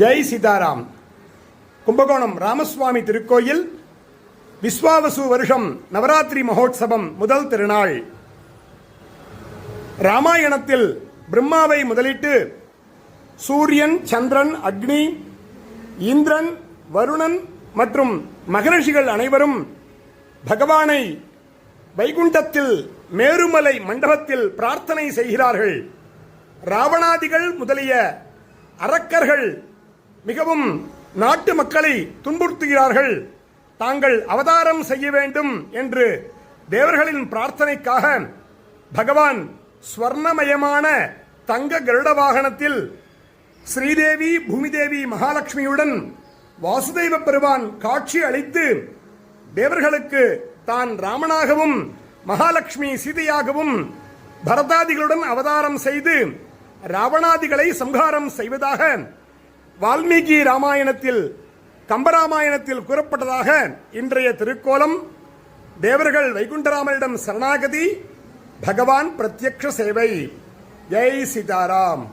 ஜெய் சீதாராம். கும்பகோணம் ராமசுவாமி திருக்கோயில் விஸ்வாவசு வருஷம் நவராத்திரி மகோத்சவம் முதல் திருநாள். ராமாயணத்தில் பிரம்மாவை முதலிட்டு சூரியன் சந்திரன் அக்னி இந்திரன் வருணன் மற்றும் மகரிஷிகள் அனைவரும் பகவானை வைகுண்டத்தில் மேருமலை மண்டபத்தில் பிரார்த்தனை செய்கிறார்கள். ராவணாதிகள் முதலிய அரக்கர்கள் மிகவும் நாட்டு மக்களை துன்புறுத்துகிறார்கள். தாங்கள் அவதாரம் செய்ய வேண்டும் என்று தேவர்களின் பிரார்த்தனைக்காக பகவான் ஸ்வர்ணமயமான தங்க கருட வாகனத்தில் ஸ்ரீதேவி பூமிதேவி மகாலட்சுமியுடன் வாசுதேவ பெருமான் காட்சி அளித்து தேவர்களுக்கு தான் ராமனாகவும் மகாலட்சுமி சீதையாகவும் பரதாதிகளுடன் அவதாரம் செய்து ராவணாதிகளை சம்ஹாரம் செய்வதாக வால்மீகி ராமாயணத்தில் கம்பராமாயணத்தில் கூறப்பட்டதாக இன்றைய திருக்கோலம் தேவர்கள் வைகுண்டராமனிடம் சரணாகதி பகவான் பிரத்யக்ஷ சேவை. ஜெய் சீதாராம்.